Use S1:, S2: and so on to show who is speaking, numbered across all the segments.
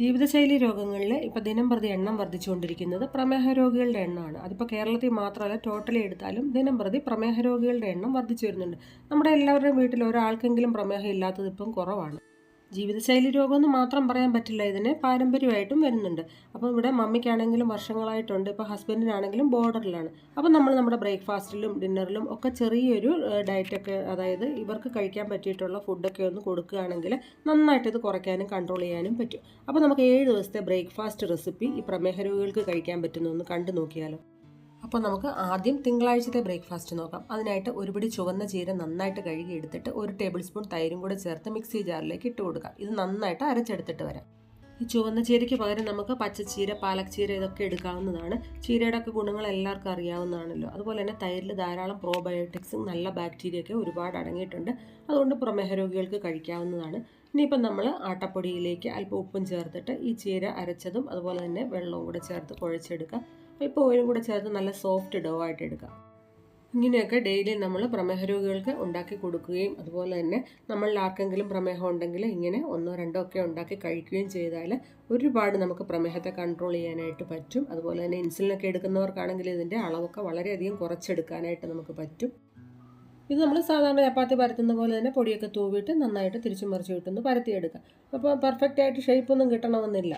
S1: ജീവിതശൈലി രോഗങ്ങളിൽ ഇപ്പോൾ ദിനം പ്രതി എണ്ണം വർദ്ധിച്ചുകൊണ്ടിരിക്കുന്നത് പ്രമേഹ രോഗികളുടെ എണ്ണമാണ്. അതിപ്പോൾ കേരളത്തിൽ മാത്രമല്ല ടോട്ടലി എടുത്താലും ദിനം പ്രതി പ്രമേഹ രോഗികളുടെ എണ്ണം വർദ്ധിച്ചു വരുന്നുണ്ട്. നമ്മുടെ എല്ലാവരുടെയും വീട്ടിൽ ഒരാൾക്കെങ്കിലും പ്രമേഹം ഇല്ലാത്തത് ഇപ്പം കുറവാണ്. ജീവിതശൈലി രോഗമെന്ന് മാത്രം പറയാൻ പറ്റില്ല. ഇതിന് പാരമ്പര്യമായിട്ടും വരുന്നുണ്ട്. അപ്പോൾ ഇവിടെ മമ്മിക്കാണെങ്കിലും വർഷങ്ങളായിട്ടുണ്ട്. ഇപ്പോൾ ഹസ്ബൻഡിനാണെങ്കിലും ബോർഡറിലാണ്. അപ്പോൾ നമ്മൾ നമ്മുടെ ബ്രേക്ക്ഫാസ്റ്റിലും ഡിന്നറിലും ഒക്കെ ചെറിയൊരു ഡയറ്റൊക്കെ അതായത് ഇവർക്ക് കഴിക്കാൻ പറ്റിയിട്ടുള്ള ഫുഡൊക്കെ ഒന്ന് കൊടുക്കുകയാണെങ്കിൽ നന്നായിട്ട് ഇത് കുറയ്ക്കാനും കൺട്രോൾ ചെയ്യാനും പറ്റും. അപ്പോൾ നമുക്ക് ഏഴ് ദിവസത്തെ ബ്രേക്ക്ഫാസ്റ്റ് റെസിപ്പി ഈ പ്രമേഹ രോഗികൾക്ക് കഴിക്കാൻ പറ്റുന്നതെന്ന് കണ്ടു നോക്കിയാലോ. അപ്പോൾ നമുക്ക് ആദ്യം തിങ്കളാഴ്ചത്തെ ബ്രേക്ക്ഫാസ്റ്റ് നോക്കാം. അതിനായിട്ട് ഒരു പിടി ചുവന്ന ചീര നന്നായിട്ട് കഴുകി എടുത്തിട്ട് ഒരു ടേബിൾ സ്പൂൺ തൈരും കൂടെ ചേർത്ത് മിക്സി ജാറിലേക്ക് ഇട്ട് കൊടുക്കാം. ഇത് നന്നായിട്ട് അരച്ചെടുത്തിട്ട് വരാം. ഈ ചുവന്ന ചീരയ്ക്ക് പകരം നമുക്ക് പച്ചച്ചീര പാലക്ചീര ഇതൊക്കെ എടുക്കാവുന്നതാണ്. ചീരയുടെ ഒക്കെ ഗുണങ്ങൾ എല്ലാവർക്കും അറിയാവുന്നതാണല്ലോ. അതുപോലെ തന്നെ തൈരിൽ ധാരാളം പ്രോബയോട്ടിക്സും നല്ല ബാക്ടീരിയയൊക്കെ ഒരുപാട് അടങ്ങിയിട്ടുണ്ട്. അതുകൊണ്ട് പ്രമേഹ രോഗികൾക്ക് കഴിക്കാവുന്നതാണ്. ഇനിയിപ്പം നമ്മൾ ആട്ടപ്പൊടിയിലേക്ക് അല്പം ഉപ്പും ചേർത്തിട്ട് ഈ ചീര അരച്ചതും അതുപോലെ തന്നെ വെള്ളവും കൂടെ ചേർത്ത് കുഴച്ചെടുക്കുക ഇപ്പോൾ ഓയിലും കൂടെ ചേർത്ത് നല്ല സോഫ്റ്റ് ഡോ ആയിട്ട് എടുക്കാം. ഇങ്ങനെയൊക്കെ ഡെയിലി നമ്മൾ പ്രമേഹ രോഗികൾക്ക് ഉണ്ടാക്കി കൊടുക്കുകയും അതുപോലെ തന്നെ നമ്മളിൽ ആർക്കെങ്കിലും പ്രമേഹം ഉണ്ടെങ്കിൽ ഇങ്ങനെ ഒന്നോ രണ്ടോ ഒക്കെ ഉണ്ടാക്കി കഴിക്കുകയും ചെയ്താൽ ഒരുപാട് നമുക്ക് പ്രമേഹത്തെ കൺട്രോൾ ചെയ്യാനായിട്ട് പറ്റും. അതുപോലെ തന്നെ ഇൻസുലിനൊക്കെ എടുക്കുന്നവർക്കാണെങ്കിൽ ഇതിന്റെ അളവൊക്കെ വളരെയധികം കുറച്ചെടുക്കാനായിട്ട് നമുക്ക് പറ്റും. ഇത് നമ്മൾ സാധാരണ ചപ്പാത്തി പരത്തുന്ന പോലെ തന്നെ പൊടിയൊക്കെ തൂവിയിട്ട് നന്നായിട്ട് തിരിച്ചു മറിച്ച് കിട്ടുന്നു പരത്തിയെടുക്കാം. അപ്പോൾ പെർഫെക്റ്റ് ആയിട്ട് ഷേപ്പൊന്നും കിട്ടണമെന്നില്ല.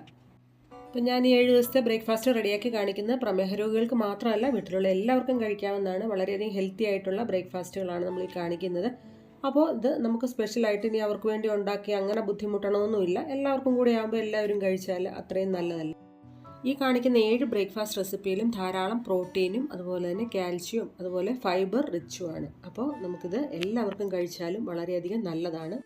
S1: ഇപ്പം ഞാൻ ഈ ഏഴ് ദിവസത്തെ ബ്രേക്ക്ഫാസ്റ്റ് റെഡിയാക്കി കാണിക്കുന്നത് പ്രമേഹ രോഗികൾക്ക് മാത്രമല്ല വീട്ടിലുള്ള എല്ലാവർക്കും കഴിക്കാവുന്നതാണ്. വളരെയധികം ഹെൽത്തി ആയിട്ടുള്ള ബ്രേക്ക്ഫാസ്റ്റുകളാണ് നമ്മൾ ഈ കാണിക്കുന്നത്. അപ്പോൾ ഇത് നമുക്ക് സ്പെഷ്യലായിട്ട് ഇനി അവർക്ക് വേണ്ടി ഉണ്ടാക്കി അങ്ങനെ ബുദ്ധിമുട്ടണമെന്നൊന്നുമില്ല എല്ലാവർക്കും കൂടി ആകുമ്പോൾ എല്ലാവരും കഴിച്ചാൽ അത്രയും നല്ലതല്ല. ഈ കാണിക്കുന്ന ഏഴ് ബ്രേക്ക്ഫാസ്റ്റ് റെസിപ്പിയിലും ധാരാളം പ്രോട്ടീനും അതുപോലെ തന്നെ കാൽഷ്യവും അതുപോലെ ഫൈബർ റിച്ചുമാണ്. അപ്പോൾ നമുക്കിത് എല്ലാവർക്കും കഴിച്ചാലും വളരെയധികം നല്ലതാണ്.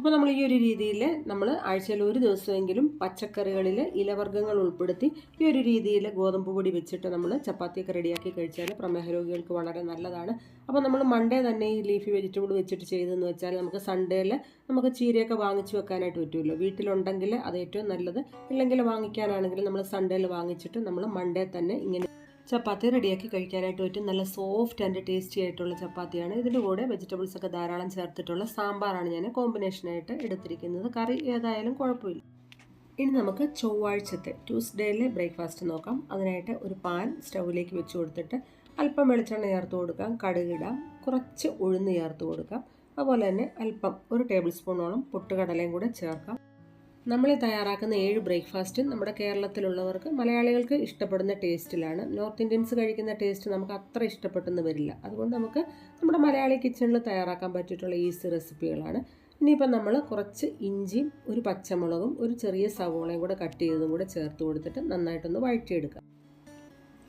S1: അപ്പോൾ നമ്മൾ ഈ ഒരു രീതിയിൽ നമ്മൾ ആഴ്ചയിൽ ഒരു ദിവസമെങ്കിലും പച്ചക്കറികളിൽ ഇലവർഗങ്ങൾ ഉൾപ്പെടുത്തി ഈ ഒരു രീതിയിൽ ഗോതമ്പ് പൊടി വെച്ചിട്ട് നമ്മൾ ചപ്പാത്തിയൊക്കെ റെഡിയാക്കി കഴിച്ചാൽ പ്രമേഹ രോഗികൾക്ക് വളരെ നല്ലതാണ്. അപ്പോൾ നമ്മൾ മൺഡേ തന്നെ ഈ ലീഫി വെജിറ്റബിൾ വെച്ചിട്ട് ചെയ്തെന്ന് വെച്ചാൽ നമുക്ക് സൺഡേയിൽ നമുക്ക് ചീരയൊക്കെ വാങ്ങിച്ചു വെക്കാനായിട്ട് പറ്റുമല്ലോ. വീട്ടിലുണ്ടെങ്കിൽ അത് ഏറ്റവും നല്ലത്. ഇല്ലെങ്കിൽ വാങ്ങിക്കാനാണെങ്കിൽ നമ്മൾ സൺഡേയിൽ വാങ്ങിച്ചിട്ട് നമ്മൾ മൺഡേ തന്നെ ഇങ്ങനെ ചപ്പാത്തി റെഡിയാക്കി കഴിക്കാനായിട്ട് പറ്റും. നല്ല സോഫ്റ്റ് ആൻഡ് ടേസ്റ്റി ആയിട്ടുള്ള ചപ്പാത്തിയാണ്. ഇതിന്റെ കൂടെ വെജിറ്റബിൾസ് ഒക്കെ ധാരാളം ചേർത്തിട്ടുള്ള സാമ്പാറാണ് ഞാൻ കോമ്പിനേഷനായിട്ട് എടുത്തിരിക്കുന്നത്. കറി ഏതായാലും കുഴപ്പമില്ല. ഇനി നമുക്ക് ചൊവ്വാഴ്ചത്തെ ട്യൂസ്ഡേയിലെ ബ്രേക്ക്ഫാസ്റ്റ് നോക്കാം. അതിനായിട്ട് ഒരു പാൻ സ്റ്റൗവിലേക്ക് വെച്ച് കൊടുത്തിട്ട് അല്പം വെളിച്ചെണ്ണ ചേർത്ത് കൊടുക്കാം. കടുകിടാം. കുറച്ച് ഉഴുന്ന് ചേർത്ത് കൊടുക്കാം. അതുപോലെ തന്നെ അല്പം ഒരു ടേബിൾ സ്പൂണോളം പൊട്ടുകടലയും കൂടെ ചേർക്കാം. നമ്മൾ തയ്യാറാക്കുന്ന ഏഴ് ബ്രേക്ക്ഫാസ്റ്റും നമ്മുടെ കേരളത്തിലുള്ളവർക്ക് മലയാളികൾക്ക് ഇഷ്ടപ്പെടുന്ന ടേസ്റ്റിലാണ്. നോർത്ത് ഇന്ത്യൻസ് കഴിക്കുന്ന ടേസ്റ്റ് നമുക്ക് അത്ര ഇഷ്ടപ്പെട്ടെന്ന് വരില്ല. അതുകൊണ്ട് നമുക്ക് നമ്മുടെ മലയാളി കിച്ചണിൽ തയ്യാറാക്കാൻ പറ്റിയിട്ടുള്ള ഈസി റെസിപ്പികളാണ്. ഇനിയിപ്പം നമ്മൾ കുറച്ച് ഇഞ്ചിയും ഒരു പച്ചമുളകും ഒരു ചെറിയ സവോളയും കൂടെ കട്ട് ചെയ്തതും കൂടെ ചേർത്ത് കൊടുത്തിട്ട് നന്നായിട്ടൊന്ന് വഴറ്റിയെടുക്കാം.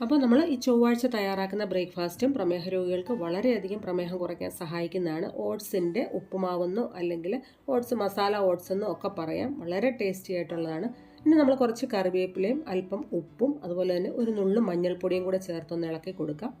S1: അപ്പോൾ നമ്മൾ ഈ ചൊവ്വാഴ്ച തയ്യാറാക്കുന്ന ബ്രേക്ക്ഫാസ്റ്റും പ്രമേഹ രോഗികൾക്ക് വളരെയധികം പ്രമേഹം കുറയ്ക്കാൻ സഹായിക്കുന്നതാണ്. ഓട്സിന്റെ ഉപ്പുമാവെന്നോ അല്ലെങ്കിൽ ഓട്സ് മസാല ഓട്സ് എന്നോ ഒക്കെ പറയാം. വളരെ ടേസ്റ്റി ആയിട്ടുള്ളതാണ്. ഇനി നമ്മൾ കുറച്ച് കറിവേപ്പിലയും അല്പം ഉപ്പും അതുപോലെ തന്നെ ഒരു നുള്ളും മഞ്ഞൾപ്പൊടിയും കൂടെ ചേർത്തൊന്ന് ഇളക്കി കൊടുക്കാം.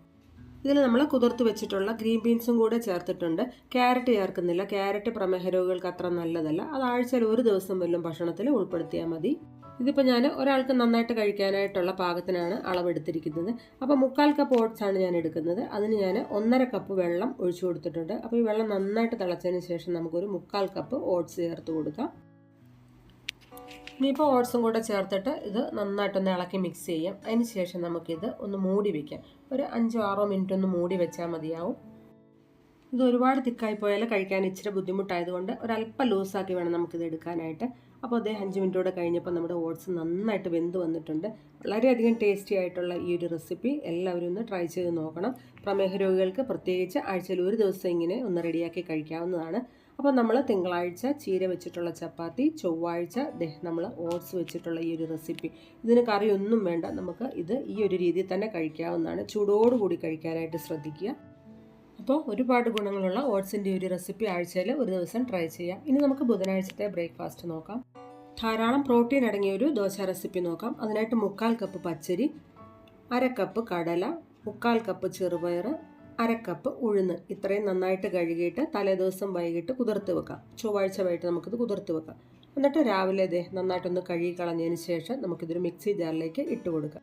S1: ഇതിൽ നമ്മൾ കുതിർത്ത് വെച്ചിട്ടുള്ള ഗ്രീൻ ബീൻസും കൂടെ ചേർത്തിട്ടുണ്ട്. ക്യാരറ്റ് ചേർക്കുന്നില്ല. ക്യാരറ്റ് പ്രമേഹ രോഗികൾക്ക് അത്ര നല്ലതല്ല. അത് ആഴ്ചയിൽ ഒരു ദിവസം വല്ലതും ഭക്ഷണത്തിൽ ഉൾപ്പെടുത്തിയാൽ മതി. ഇതിപ്പോൾ ഞാൻ ഒരാൾക്ക് നന്നായിട്ട് കഴിക്കാനായിട്ടുള്ള പാകത്തിനാണ് അളവെടുത്തിരിക്കുന്നത്. അപ്പോൾ മുക്കാൽ കപ്പ് ഓട്സ് ആണ് ഞാൻ എടുക്കുന്നത്. അതിന് ഞാൻ ഒന്നര കപ്പ് വെള്ളം ഒഴിച്ചു കൊടുത്തിട്ടുണ്ട്. അപ്പോൾ ഈ വെള്ളം നന്നായിട്ട് തിളച്ചതിന് ശേഷം നമുക്കൊരു മുക്കാൽ കപ്പ് ഓട്സ് ചേർത്ത് കൊടുക്കാം. ഇനിയിപ്പോൾ ഓട്സും കൂടെ ചേർത്തിട്ട് ഇത് നന്നായിട്ടൊന്ന് ഇളക്കി മിക്സ് ചെയ്യാം. അതിന് ശേഷം നമുക്കിത് ഒന്ന് മൂടി വയ്ക്കാം ഒരു അഞ്ചോ ആറോ മിനിറ്റ് ഒന്ന് മൂടി വെച്ചാൽ മതിയാവും. ഇത് ഒരുപാട് തിക്കായി പോയാൽ കഴിക്കാൻ ഇച്ചിരി ബുദ്ധിമുട്ടായതുകൊണ്ട് ഒരല്പം ലൂസാക്കി വേണം നമുക്കിത് എടുക്കാനായിട്ട്. അപ്പോൾ അതേ അഞ്ച് മിനിറ്റോടെ കഴിഞ്ഞപ്പോൾ നമ്മുടെ ഓട്സ് നന്നായിട്ട് വെന്ത് വന്നിട്ടുണ്ട്. വളരെയധികം ടേസ്റ്റി ആയിട്ടുള്ള ഈ ഒരു റെസിപ്പി എല്ലാവരും ഒന്ന് ട്രൈ ചെയ്ത് നോക്കണം. പ്രമേഹ രോഗികൾക്ക് പ്രത്യേകിച്ച് ആഴ്ചയിൽ ഒരു ദിവസം ഇങ്ങനെ ഒന്ന് റെഡിയാക്കി കഴിക്കാവുന്നതാണ്. അപ്പോൾ നമ്മൾ തിങ്കളാഴ്ച ചീര വെച്ചിട്ടുള്ള ചപ്പാത്തി ചൊവ്വാഴ്ച നമ്മൾ ഓട്സ് വെച്ചിട്ടുള്ള ഈ ഒരു റെസിപ്പി. ഇതിന് കറിയൊന്നും വേണ്ട നമുക്ക് ഇത് ഈ ഒരു രീതിയിൽ തന്നെ കഴിക്കാവുന്നതാണ്. ചൂടോടുകൂടി കഴിക്കാനായിട്ട് ശ്രദ്ധിക്കുക. അപ്പോൾ ഒരുപാട് ഗുണങ്ങളുള്ള ഓട്സിന്റെ ഒരു റെസിപ്പി ആഴ്ചയിൽ ഒരു ദിവസം ട്രൈ ചെയ്യാം. ഇനി നമുക്ക് ബുധനാഴ്ചത്തെ ബ്രേക്ക്ഫാസ്റ്റ് നോക്കാം. ധാരാളം പ്രോട്ടീൻ അടങ്ങിയ ഒരു ദോശ റെസിപ്പി നോക്കാം. അതിനായിട്ട് മുക്കാൽ കപ്പ് പച്ചരി അര കപ്പ് കടല മുക്കാൽ കപ്പ് ചെറുപയർ അര കപ്പ് ഉഴുന്ന് ഇത്രയും നന്നായിട്ട് കഴുകിയിട്ട് തലേദിവസം വൈകിട്ട് കുതിർത്ത് വെക്കാം. ചൊവ്വാഴ്ച വൈകിട്ട് നമുക്കിത് കുതിർത്ത് വെക്കാം. എന്നിട്ട് രാവിലെ ദേ നന്നായിട്ടൊന്ന് കഴുകി കളഞ്ഞതിന് ശേഷം നമുക്കിതൊരു മിക്സി ജാറിലേക്ക് ഇട്ട് കൊടുക്കാം.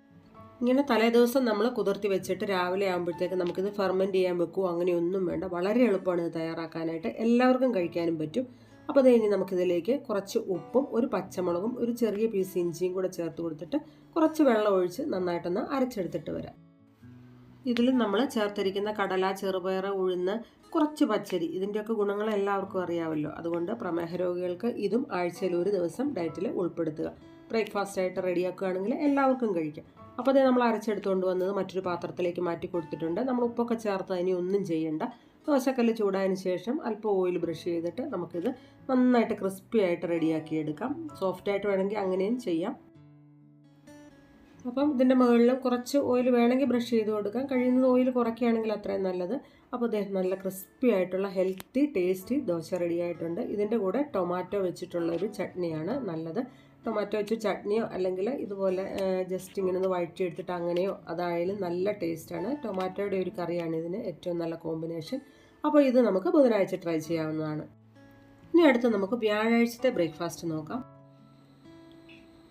S1: ഇങ്ങനെ തലേദിവസം നമ്മൾ കുതിർത്തി വെച്ചിട്ട് രാവിലെ ആകുമ്പോഴത്തേക്ക് നമുക്കിത് ഫെർമെന്റ് ചെയ്യാൻ വെക്കുമോ അങ്ങനെയൊന്നും വേണ്ട. വളരെ എളുപ്പമാണ് ഇത് തയ്യാറാക്കാനായിട്ട്. എല്ലാവർക്കും കഴിക്കാനും പറ്റും. അപ്പോൾ അത് കഴിഞ്ഞ് നമുക്കിതിലേക്ക് കുറച്ച് ഉപ്പും ഒരു പച്ചമുളകും ഒരു ചെറിയ പീസ് ഇഞ്ചിയും കൂടെ ചേർത്ത് കൊടുത്തിട്ട് കുറച്ച് വെള്ളം ഒഴിച്ച് നന്നായിട്ടൊന്ന് അരച്ചെടുത്തിട്ട് വരാം. ഇതിൽ നമ്മൾ ചേർത്തിരിക്കുന്ന കടല ചെറുപയർ ഉഴുന്ന് കുറച്ച് പച്ചരി. ഇതിന്റെയൊക്കെ ഗുണങ്ങൾ എല്ലാവർക്കും അറിയാമല്ലോ അതുകൊണ്ട് പ്രമേഹ രോഗികൾക്ക് ഇതും ആഴ്ചയിൽ ഒരു ദിവസം ഡയറ്റിൽ ഉൾപ്പെടുത്തുക. ബ്രേക്ക്ഫാസ്റ്റ് ആയിട്ട് റെഡിയാക്കുകയാണെങ്കിൽ എല്ലാവർക്കും കഴിക്കാം. അപ്പോൾ അതേ നമ്മൾ അരച്ചെടുത്തുകൊണ്ട് വന്നത് മറ്റൊരു പാത്രത്തിലേക്ക് മാറ്റി കൊടുത്തിട്ടുണ്ട്. നമ്മൾ ഉപ്പൊക്കെ ചേർത്ത് അതിനെ ഒന്നും ചെയ്യേണ്ട. ദോശക്കല്ല് ചൂടായതിന് ശേഷം അല്പം ഓയിൽ ബ്രഷ് ചെയ്തിട്ട് നമുക്കിത് നന്നായിട്ട് ക്രിസ്പി ആയിട്ട് റെഡിയാക്കി എടുക്കാം സോഫ്റ്റ് ആയിട്ട് വേണമെങ്കിൽ അങ്ങനെയും ചെയ്യാം. അപ്പം ഇതിന്റെ മുകളിൽ കുറച്ച് ഓയിൽ വേണമെങ്കിൽ ബ്രഷ് ചെയ്ത് കൊടുക്കാം. കഴിയുന്നത് ഓയിൽ കുറയ്ക്കുകയാണെങ്കിൽ അത്രയും നല്ലത്. അപ്പോൾ അദ്ദേഹം നല്ല ക്രിസ്പി ആയിട്ടുള്ള ഹെൽത്തി ടേസ്റ്റി ദോശ റെഡി ആയിട്ടുണ്ട്. ഇതിന്റെ കൂടെ ടൊമാറ്റോ വെച്ചിട്ടുള്ള ഒരു ചട്നിയാണ് നല്ലത്. ടൊമാറ്റോ വെച്ച് ചട്നിയോ അല്ലെങ്കിൽ ഇതുപോലെ ജസ്റ്റ് ഇങ്ങനെ ഒന്ന് വഴറ്റിയെടുത്തിട്ട് അങ്ങനെയോ അതായാലും നല്ല ടേസ്റ്റാണ് ടൊമാറ്റോയുടെ ഒരു കറിയാണ് ഇതിന് ഏറ്റവും നല്ല കോമ്പിനേഷൻ അപ്പോൾ ഇത് നമുക്ക് ബുധനാഴ്ച ട്രൈ ചെയ്യാവുന്നതാണ്. ഇനി അടുത്ത് നമുക്ക് വ്യാഴാഴ്ചത്തെ ബ്രേക്ക്ഫാസ്റ്റ് നോക്കാം.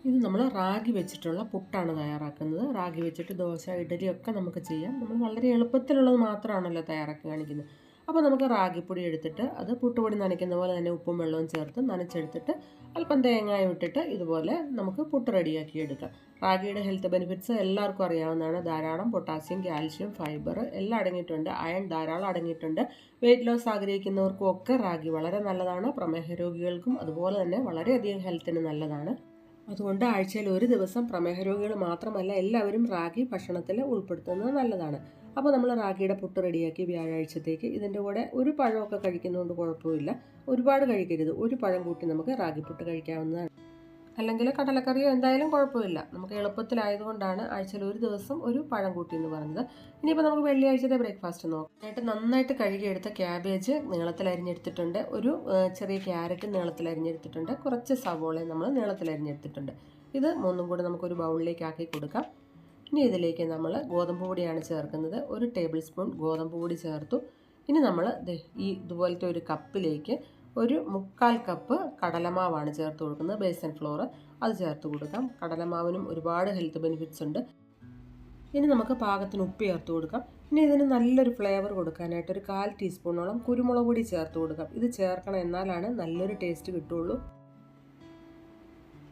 S1: ഇത് നമ്മൾ റാഗി വെച്ചിട്ടുള്ള പുട്ടാണ് തയ്യാറാക്കുന്നത്. റാഗി വെച്ചിട്ട് ദോശ ഇഡലി ഒക്കെ നമുക്ക് ചെയ്യാം. നമ്മൾ വളരെ എളുപ്പത്തിലുള്ളത് മാത്രമാണല്ലോ തയ്യാറാക്കി കാണിക്കുന്നത്. അപ്പോൾ നമുക്ക് റാഗിപ്പൊടി എടുത്തിട്ട് അത് പുട്ടുപൊടി നനയ്ക്കുന്ന പോലെ തന്നെ ഉപ്പും വെള്ളവും ചേർത്ത് നനച്ചെടുത്തിട്ട് അല്പം തേങ്ങായും ഇട്ടിട്ട് ഇതുപോലെ നമുക്ക് പുട്ട് റെഡിയാക്കി എടുക്കാം. റാഗിയുടെ ഹെൽത്ത് ബെനിഫിറ്റ്സ് എല്ലാവർക്കും അറിയാവുന്നതാണ്. ധാരാളം പൊട്ടാസ്യം കാൽഷ്യം ഫൈബർ എല്ലാം അടങ്ങിയിട്ടുണ്ട്. അയൺ ധാരാളം അടങ്ങിയിട്ടുണ്ട്. വെയിറ്റ് ലോസ് ആഗ്രഹിക്കുന്നവർക്കും ഒക്കെ റാഗി വളരെ നല്ലതാണ്. പ്രമേഹ രോഗികൾക്കും അതുപോലെ തന്നെ വളരെയധികം ഹെൽത്തിന് നല്ലതാണ്. അതുകൊണ്ട് ആഴ്ചയിൽ ഒരു ദിവസം പ്രമേഹ രോഗികൾ മാത്രമല്ല എല്ലാവരും റാഗി ഭക്ഷണത്തിൽ ഉൾപ്പെടുത്തുന്നത് നല്ലതാണ്. അപ്പോൾ നമ്മൾ റാഗിയുടെ പുട്ട് റെഡിയാക്കി വ്യാഴാഴ്ചത്തേക്ക് ഇതിന്റെ കൂടെ ഒരു പഴമൊക്കെ കഴിക്കുന്നതുകൊണ്ട് കുഴപ്പമില്ല. ഒരുപാട് കഴിക്കരുത്. ഒരു പഴം കൂട്ടി നമുക്ക് റാഗി പുട്ട് കഴിക്കാവുന്നതാണ്. അല്ലെങ്കിൽ കടലക്കറിയോ എന്തായാലും കുഴപ്പമില്ല. നമുക്ക് എളുപ്പത്തിലായതുകൊണ്ടാണ് ആഴ്ചയിൽ ഒരു ദിവസം ഒരു പഴം കൂട്ടി എന്ന് പറഞ്ഞത്. ഇനിയിപ്പോൾ നമുക്ക് വെള്ളിയാഴ്ചത്തെ ബ്രേക്ക്ഫാസ്റ്റ് നോക്കാം. നന്നായിട്ട് നന്നായിട്ട് കഴുകിയെടുത്ത ക്യാബേജ് നീളത്തിൽ അരിഞ്ഞെടുത്തിട്ടുണ്ട് ഒരു ചെറിയ ക്യാരറ്റ് നീളത്തിൽ അരിഞ്ഞെടുത്തിട്ടുണ്ട് കുറച്ച് സവോളയും നമ്മൾ നീളത്തിൽ അരിഞ്ഞെടുത്തിട്ടുണ്ട് ഇത് മൂന്നും കൂടെ നമുക്കൊരു ബൗളിലേക്ക് ആക്കി കൊടുക്കാം. ഇനി ഇതിലേക്ക് നമ്മൾ ഗോതമ്പ് പൊടിയാണ് ചേർക്കുന്നത്. ഒരു ടേബിൾ സ്പൂൺ ഗോതമ്പ് പൊടി ചേർത്തു. ഇനി നമ്മൾ ഈ ഇതുപോലത്തെ ഒരു കപ്പിലേക്ക് ഒരു മുക്കാൽ കപ്പ് കടലമാവാണ് ചേർത്ത് കൊടുക്കുന്നത്. ബേസൻ ഫ്ലോർ അത് ചേർത്ത് കൊടുക്കാം. കടലമാവിനും ഒരുപാട് ഹെൽത്ത് ബെനിഫിറ്റ്സ് ഉണ്ട്. ഇനി നമുക്ക് പാകത്തിന് ഉപ്പ് ചേർത്ത് കൊടുക്കാം. ഇനി ഇതിന് നല്ലൊരു ഫ്ലേവർ കൊടുക്കാനായിട്ട് ഒരു കാൽ ടീസ്പൂണോളം കുരുമുളക് പൊടി ചേർത്ത് കൊടുക്കാം. ഇത് ചേർക്കണം എന്നാലാണ് നല്ലൊരു ടേസ്റ്റ് കിട്ടുള്ളൂ.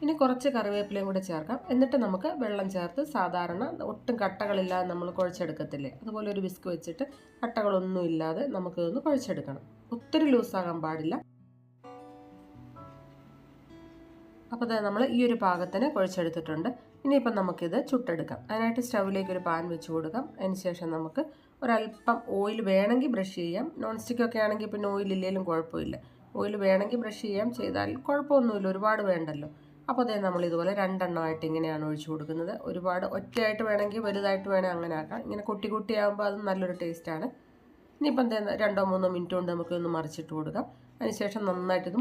S1: ഇനി കുറച്ച് കറിവേപ്പിലയും കൂടെ ചേർക്കാം. എന്നിട്ട് നമുക്ക് വെള്ളം ചേർത്ത് സാധാരണ ഒട്ടും കട്ടകളില്ലാതെ നമ്മൾ കുഴച്ചെടുക്കത്തില്ലേ? അതുപോലെ ഒരു വിസ്ക് വെച്ചിട്ട് കട്ടകളൊന്നും ഇല്ലാതെ നമുക്കിതൊന്ന് കുഴച്ചെടുക്കണം. ഒത്തിരി ലൂസാകാൻ പാടില്ല. അപ്പോൾ നമ്മൾ ഈ ഒരു പാകത്തിന് കുഴച്ചെടുത്തിട്ടുണ്ട്. ഇനിയിപ്പം നമുക്കിത് ചുട്ടെടുക്കാം. അതിനായിട്ട് സ്റ്റൗവിലേക്ക് ഒരു പാൻ വെച്ച് കൊടുക്കാം. അതിന് ശേഷം നമുക്ക് ഒരല്പം ഓയിൽ വേണമെങ്കിൽ ബ്രഷ് ചെയ്യാം. നോൺ സ്റ്റിക്കൊക്കെ ആണെങ്കിൽ പിന്നെ ഓയിൽ ഇല്ലെങ്കിലും കുഴപ്പമില്ല. ഓയിൽ വേണമെങ്കിൽ ബ്രഷ് ചെയ്യാം. ചെയ്താൽ കുഴപ്പമൊന്നുമില്ല. ഒരുപാട് വേണ്ടല്ലോ. അപ്പോൾ അതേ നമ്മൾ ഇതുപോലെ രണ്ടെണ്ണമായിട്ട് ഇങ്ങനെയാണ് ഒഴിച്ചു കൊടുക്കുന്നത്. ഒരുപാട് ഒറ്റയായിട്ട് വേണമെങ്കിൽ വലുതായിട്ട് വേണമെങ്കിൽ അങ്ങനെ ആക്കാം. ഇങ്ങനെ കുട്ടി കുട്ടിയാകുമ്പോൾ അത് നല്ലൊരു ടേസ്റ്റാണ് ഇനിയിപ്പം എന്താ രണ്ടോ മൂന്നോ മിനിറ്റ് കൊണ്ട് നമുക്കൊന്ന് മറിച്ചിട്ട് കൊടുക്കാം. അതിനുശേഷം നന്നായിട്ട് ഇത്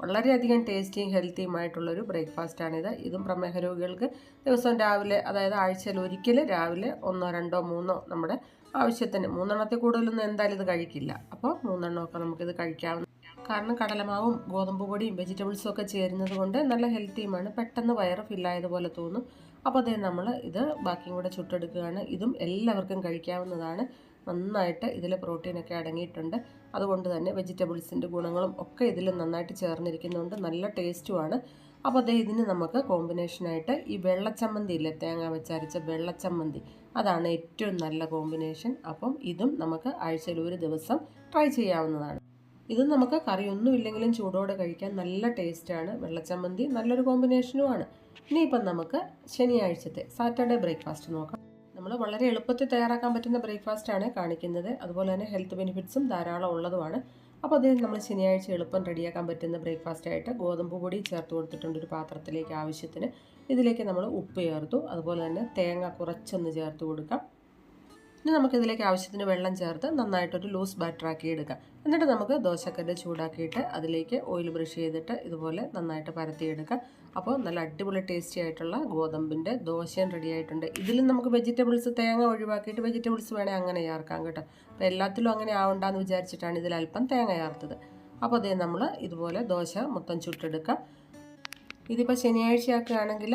S1: വളരെയധികം ടേസ്റ്റിയും ഹെൽത്തിയുമായിട്ടുള്ളൊരു ബ്രേക്ക്ഫാസ്റ്റാണിത്. ഇതും പ്രമേഹ രോഗികൾക്ക് ദിവസവും രാവിലെ അതായത് ആഴ്ചയിൽ ഒരിക്കൽ രാവിലെ ഒന്നോ രണ്ടോ മൂന്നോ നമ്മുടെ ആവശ്യത്തിന് മൂന്നെണ്ണത്തിൽ കൂടുതലൊന്നും എന്തായാലും ഇത് കഴിക്കില്ല. അപ്പോൾ മൂന്നെണ്ണമൊക്കെ നമുക്കിത് കഴിക്കാവുന്ന കാരണം കടലമാവും ഗോതമ്പ് പൊടിയും വെജിറ്റബിൾസും ഒക്കെ ചേരുന്നത് കൊണ്ട് നല്ല ഹെൽത്തിയുമാണ്. പെട്ടെന്ന് വയറ് ഫില്ലായതുപോലെ തോന്നും. അപ്പോൾ അതേ നമ്മൾ ഇത് ബാക്കിയും കൂടെ ചുട്ടെടുക്കുകയാണ്. ഇതും എല്ലാവർക്കും കഴിക്കാവുന്നതാണ്. നന്നായിട്ട് ഇതിൽ പ്രോട്ടീനൊക്കെ അടങ്ങിയിട്ടുണ്ട്. അതുകൊണ്ട് തന്നെ വെജിറ്റബിൾസിന്റെ ഗുണങ്ങളും ഒക്കെ ഇതിൽ നന്നായിട്ട് ചേർന്നിരിക്കുന്നുണ്ട്. നല്ല ടേസ്റ്റുമാണ്. അപ്പോൾ അതേ ഇതിന് നമുക്ക് കോമ്പിനേഷനായിട്ട് ഈ വെള്ളച്ചമ്മന്തി ഇല്ലേ തേങ്ങ വെച്ചരച്ച വെള്ളച്ചമ്മന്തി. അതാണ് ഏറ്റവും നല്ല കോമ്പിനേഷൻ. അപ്പം ഇതും നമുക്ക് ആഴ്ചയിൽ ഒരു ദിവസം ട്രൈ ചെയ്യാവുന്നതാണ്. ഇത് നമുക്ക് കറിയൊന്നും ഇല്ലെങ്കിലും ചൂടോടെ കഴിക്കാൻ നല്ല ടേസ്റ്റാണ്. വെള്ളച്ചമ്മന്തി നല്ലൊരു കോമ്പിനേഷനുമാണ്. ഇനിയിപ്പം നമുക്ക് ശനിയാഴ്ചത്തെ സാറ്റർഡേ ബ്രേക്ക്ഫാസ്റ്റ് നോക്കാം. നമ്മൾ വളരെ എളുപ്പത്തിൽ തയ്യാറാക്കാൻ പറ്റുന്ന ബ്രേക്ക്ഫാസ്റ്റാണ് കാണിക്കുന്നത്. അതുപോലെ തന്നെ ഹെൽത്ത് ബെനിഫിറ്റ്സും ധാരാളം ഉള്ളതുമാണ്. അപ്പോൾ അതിന് നമ്മൾ ശനിയാഴ്ച എളുപ്പം റെഡിയാക്കാൻ പറ്റുന്ന ബ്രേക്ക്ഫാസ്റ്റായിട്ട് ഗോതമ്പ് പൊടി ചേർത്ത് കൊടുത്തിട്ടുണ്ട് ഒരു പാത്രത്തിലേക്ക് ആവശ്യത്തിന്. ഇതിലേക്ക് നമ്മൾ ഉപ്പ് ചേർത്തു. അതുപോലെ തന്നെ തേങ്ങ കുറച്ചൊന്ന് ചേർത്ത് കൊടുക്കാം. ഇനി നമുക്കിതിലേക്ക് ആവശ്യത്തിന് വെള്ളം ചേർത്ത് നന്നായിട്ടൊരു ലൂസ് ബാറ്ററാക്കി എടുക്കാം. എന്നിട്ട് നമുക്ക് ദോശക്കല്ല് ചൂടാക്കിയിട്ട് അതിലേക്ക് ഓയിൽ ബ്രഷ് ചെയ്തിട്ട് ഇതുപോലെ നന്നായിട്ട് പരത്തിയെടുക്കാം. അപ്പോൾ നല്ല അടിപൊളി ടേസ്റ്റി ആയിട്ടുള്ള ഗോതമ്പിന്റെ ദോശയും റെഡി ആയിട്ടുണ്ട്. ഇതിലും നമുക്ക് വെജിറ്റബിൾസ് തേങ്ങ ഒഴിവാക്കിയിട്ട് വെജിറ്റബിൾസ് വേണേൽ അങ്ങനെ ചേർക്കാം കേട്ടോ. അപ്പോൾ എല്ലാത്തിലും അങ്ങനെ ആവണ്ടെന്ന് വിചാരിച്ചിട്ടാണ് ഇതിൽ അല്പം തേങ്ങ ചേർത്തത്. അപ്പോൾ അതേ നമ്മൾ ഇതുപോലെ ദോശ മൊത്തം ചുട്ടെടുക്കാം. ഇതിപ്പോൾ ശനിയാഴ്ചയൊക്കെയാണെങ്കിൽ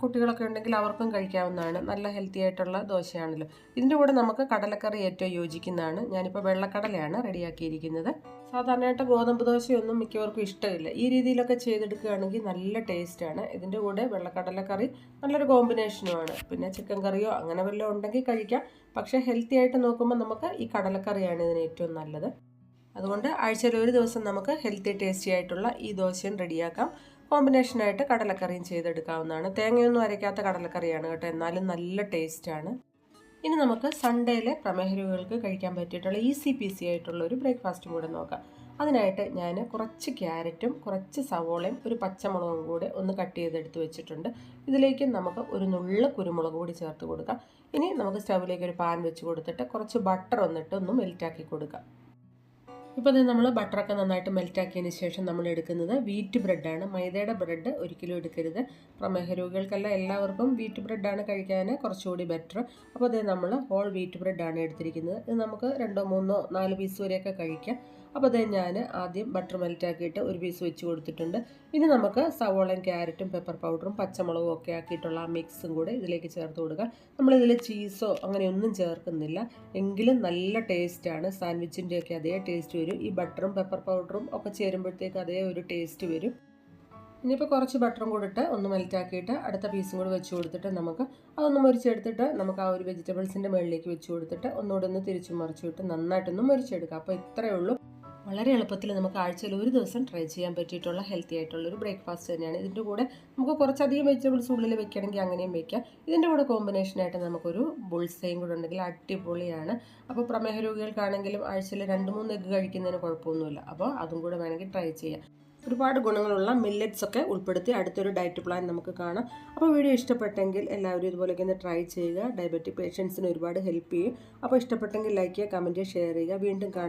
S1: കുട്ടികളൊക്കെ ഉണ്ടെങ്കിൽ അവർക്കും കഴിക്കാവുന്നതാണ്. നല്ല ഹെൽത്തി ആയിട്ടുള്ള ദോശയാണല്ലോ. ഇതിന്റെ കൂടെ നമുക്ക് കടലക്കറി ഏറ്റവും യോജിക്കുന്നതാണ്. ഞാനിപ്പോൾ വെള്ളക്കടലയാണ് റെഡിയാക്കിയിരിക്കുന്നത് സാധാരണയായിട്ട് ഗോതമ്പ് ദോശയൊന്നും മിക്കവർക്കും ഇഷ്ടമില്ല. ഈ രീതിയിലൊക്കെ ചെയ്തെടുക്കുകയാണെങ്കിൽ നല്ല ടേസ്റ്റാണ്. ഇതിന്റെ കൂടെ വെള്ളക്കടലക്കറി നല്ലൊരു കോമ്പിനേഷനുമാണ്. പിന്നെ ചിക്കൻ കറിയോ അങ്ങനെ വല്ലതും ഉണ്ടെങ്കിൽ കഴിക്കാം. പക്ഷേ ഹെൽത്തി ആയിട്ട് നോക്കുമ്പോൾ നമുക്ക് ഈ കടലക്കറിയാണ് ഇതിന് ഏറ്റവും നല്ലത്. അതുകൊണ്ട് ആഴ്ചയിൽ ഒരു ദിവസം നമുക്ക് ഹെൽത്തി ടേസ്റ്റി ആയിട്ടുള്ള ഈ ദോശയും റെഡിയാക്കാം. കോമ്പിനേഷനായിട്ട് കടലക്കറിയും ചെയ്തെടുക്കാവുന്നതാണ്. തേങ്ങയൊന്നും അരയ്ക്കാത്ത കടലക്കറിയാണ് കേട്ടോ. എന്നാലും നല്ല ടേസ്റ്റാണ്. ഇനി നമുക്ക് സൺഡേയിലെ പ്രമേഹരോഗികൾക്ക് കഴിക്കാൻ പറ്റിയിട്ടുള്ള ഈസി പീസി ആയിട്ടുള്ള ഒരു ബ്രേക്ക്ഫാസ്റ്റും കൂടെ നോക്കാം. അതിനായിട്ട് ഞാൻ കുറച്ച് ക്യാരറ്റും കുറച്ച് സവോളയും ഒരു പച്ചമുളകും കൂടെ ഒന്ന് കട്ട് ചെയ്തെടുത്ത് വെച്ചിട്ടുണ്ട്. ഇതിലേക്ക് നമുക്ക് ഒരു നുള്ള കുരുമുളക് കൂടി ചേർത്ത് കൊടുക്കാം. ഇനി നമുക്ക് സ്റ്റൗവിലേക്ക് ഒരു പാൻ വെച്ച് കൊടുത്തിട്ട് കുറച്ച് ബട്ടർ ഒന്നിട്ട് ഒന്ന് മെൽറ്റാക്കി കൊടുക്കാം. ഇപ്പോൾ ഇത് നമ്മൾ ബട്ടറൊക്കെ നന്നായിട്ട് മെൽറ്റാക്കിയതിന് ശേഷം നമ്മൾ എടുക്കുന്നത് വീറ്റ് ബ്രെഡാണ്. മൈദയുടെ ബ്രെഡ് ഒരിക്കലും എടുക്കരുത്. പ്രമേഹ രോഗികൾക്കല്ല എല്ലാവർക്കും വീറ്റ് ബ്രെഡാണ് കഴിക്കാൻ കുറച്ചുകൂടി ബെറ്റർ. അപ്പോൾ അതേ നമ്മൾ ഹോൾ വീറ്റ് ബ്രെഡാണ് എടുത്തിരിക്കുന്നത്. ഇത് നമുക്ക് രണ്ടോ മൂന്നോ നാല് പീസ് വരെയൊക്കെ കഴിക്കാം. അപ്പോൾ അതേ ഞാൻ ആദ്യം ബട്ടർ മെൽറ്റാക്കിയിട്ട് ഒരു പീസ് വെച്ച് കൊടുത്തിട്ടുണ്ട്. ഇനി നമുക്ക് സവോളയും ക്യാരറ്റും പെപ്പർ പൗഡറും പച്ചമുളകും ഒക്കെ ആക്കിയിട്ടുള്ള ആ മിക്സും കൂടെ ഇതിലേക്ക് ചേർത്ത് കൊടുക്കുക നമ്മളിതിൽ ചീസോ അങ്ങനെയൊന്നും ചേർക്കുന്നില്ല. എങ്കിലും നല്ല ടേസ്റ്റാണ് സാൻഡ്വിച്ചിന്റെയൊക്കെ അതേ ടേസ്റ്റ് വരും. ഈ ബട്ടറും പെപ്പർ പൗഡറും ഒക്കെ ചേരുമ്പോഴത്തേക്ക് അതേ ഒരു ടേസ്റ്റ് വരും. ഇനിയിപ്പോൾ കുറച്ച് ബട്ടറും കൂടിട്ട് ഒന്ന് മെൽറ്റാക്കിയിട്ട് അടുത്ത പീസും കൂടി വെച്ച് കൊടുത്തിട്ട് നമുക്ക് അതൊന്ന് മുരിച്ചെടുത്തിട്ട് നമുക്ക് ആ ഒരു വെജിറ്റബിൾസിന്റെ മുകളിലേക്ക് വെച്ച് കൊടുത്തിട്ട് ഒന്നുകൂടെ ഒന്ന് തിരിച്ചു മറിച്ചു വിട്ട് നന്നായിട്ടൊന്ന് മുരിച്ചെടുക്കുക അപ്പോൾ ഇത്രയേ ഉള്ളൂ. വളരെ എളുപ്പത്തിൽ നമുക്ക് ആഴ്ചയിൽ ഒരു ദിവസം ട്രൈ ചെയ്യാൻ പറ്റിയിട്ടുള്ള ഹെൽത്തി ആയിട്ടുള്ള ഒരു ബ്രേക്ക്ഫാസ്റ്റ് തന്നെയാണ്. ഇതിന്റെ കൂടെ നമുക്ക് കുറച്ചധികം വെജിറ്റബിൾസ് ഉള്ളിൽ വെക്കണമെങ്കിൽ അങ്ങനെയും വെക്കാം. ഇതിന്റെ കൂടെ കോമ്പിനേഷനായിട്ട് നമുക്കൊരു ബുൾസയും കൂടെ ഉണ്ടെങ്കിൽ അടിപൊളിയാണ്. അപ്പോൾ പ്രമേഹ രോഗികൾക്കാണെങ്കിലും ആഴ്ചയിൽ രണ്ട് മൂന്ന് എഗ്ഗ് കഴിക്കുന്നതിന് കുഴപ്പമൊന്നുമില്ല. അപ്പോൾ അതും കൂടെ വേണമെങ്കിൽ ട്രൈ ചെയ്യാം. ഒരുപാട് ഗുണങ്ങളുള്ള മില്ലറ്റ്സ് ഒക്കെ ഉൾപ്പെടുത്തി അടുത്തൊരു ഡയറ്റ് പ്ലാൻ നമുക്ക് കാണാം. അപ്പോൾ വീഡിയോ ഇഷ്ടപ്പെട്ടെങ്കിൽ എല്ലാവരും ഇതുപോലെയൊക്കെ ഒന്ന് ട്രൈ ചെയ്യുക. ഡയബറ്റിക് പേഷ്യൻസിന് ഒരുപാട് ഹെൽപ്പ് ചെയ്യും. അപ്പോൾ ഇഷ്ടപ്പെട്ടെങ്കിൽ ലൈക്ക് ചെയ്യുക കമന്റ് ചെയ്യുക ഷെയർ ചെയ്യുക. വീണ്ടും കാണാം.